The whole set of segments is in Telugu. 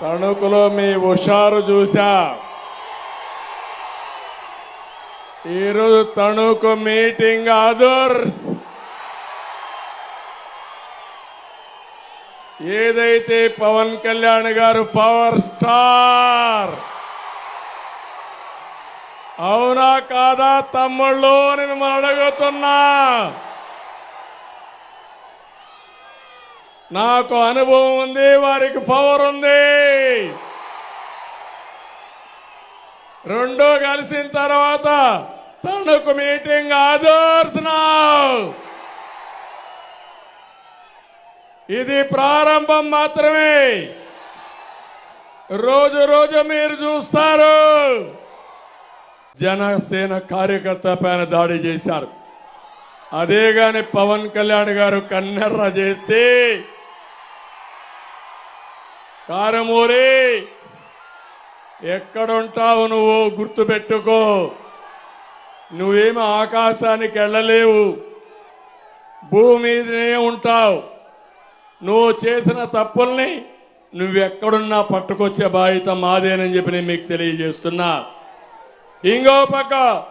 తణుకులో మీ హుషారు చూశా. ఈరోజు తణుకు మీటింగ్ అదర్స్ ఏదైతే పవన్ కళ్యాణ్ గారు పవర్ స్టార్. అవునా కాదా తమ్ముళ్ళు అని మిమ్మల్ని అడుగుతున్నా. నాకు అనుభవం ఉంది వారికి పవర్ ఉంది. రెండో కలిసిన తర్వాత తణుకు మీటింగ్ ఆదర్శ్ ఇది ప్రారంభం మాత్రమే. రోజు రోజు మీరు చూస్తారు. జనసేన కార్యకర్త పైన దాడి చేశారు. అదే గాని పవన్ కళ్యాణ్ గారు కన్నెర్ర చేస్తే కారమూరి ఎక్కడుంటావు నువ్వు? గుర్తుపెట్టుకో. నువ్వేమి ఆకాశానికి వెళ్ళలేవు. భూమి మీదనే ఉంటావు. నువ్వు చేసిన తప్పుల్ని నువ్వెక్కడున్నా పట్టుకొచ్చే బాధ్యత మాదేనని చెప్పి నేను మీకు తెలియజేస్తున్నా. ఇంకో పక్క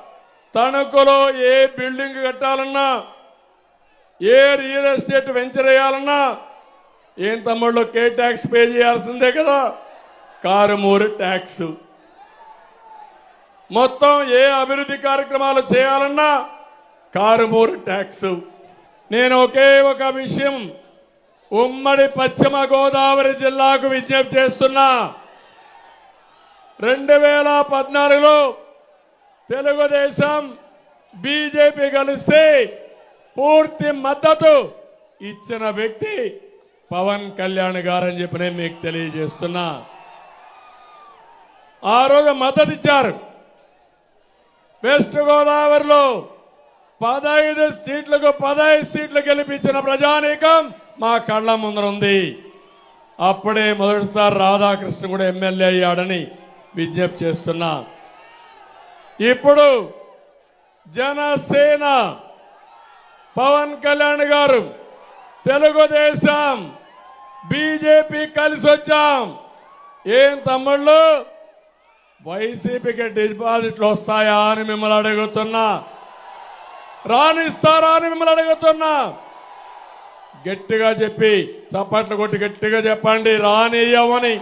తణుకులో ఏ బిల్డింగ్ కట్టాలన్నా ఏ రియల్ ఎస్టేట్ వెంచర్ వేయాలన్నా ఏం తమ్ముళ్ళు కే ట్యాక్స్ పే చేయాల్సిందే కదా? కారుమూరు ట్యాక్స్. మొత్తం ఏ అభివృద్ధి కార్యక్రమాలు చేయాలన్నా కారుమూరు ట్యాక్స్. నేను ఒకే ఒక విషయం ఉమ్మడి పశ్చిమ గోదావరి జిల్లాకు విజ్ఞప్తి చేస్తున్నా. రెండు వేల పద్నాలుగులో తెలుగుదేశం బీజేపీ కలిస్తే పూర్తి మద్దతు ఇచ్చిన వ్యక్తి పవన్ కళ్యాణ్ గారని చెప్పి నేను మీకు తెలియజేస్తున్నా. ఆ రోజు మద్దతు ఇచ్చారు. వెస్ట్ గోదావరిలో పదహైదు సీట్లకు పదహైదు సీట్లు గెలిపించిన ప్రజానీకం మా కళ్ళ ముందర ఉంది. అప్పుడే మొదటిసారి రాధాకృష్ణ కూడా ఎమ్మెల్యే అయ్యాడని విజ్ఞప్తి చేస్తున్నా. ఇప్పుడు జనసేన పవన్ కళ్యాణ్ గారు తెలుగుదేశం. బీజేపీ కలిసి వచ్చాం. ఏం తమ్ముళ్ళు? వైసీపీకి డిపాజిట్లు వస్తాయా అని మిమ్మల్ని అడుగుతున్నా. రానిస్తారా అని మిమ్మల్ని అడుగుతున్నా. గట్టిగా చెప్పి చప్పట్లు కొట్టి గట్టిగా చెప్పండి రానియ్యమని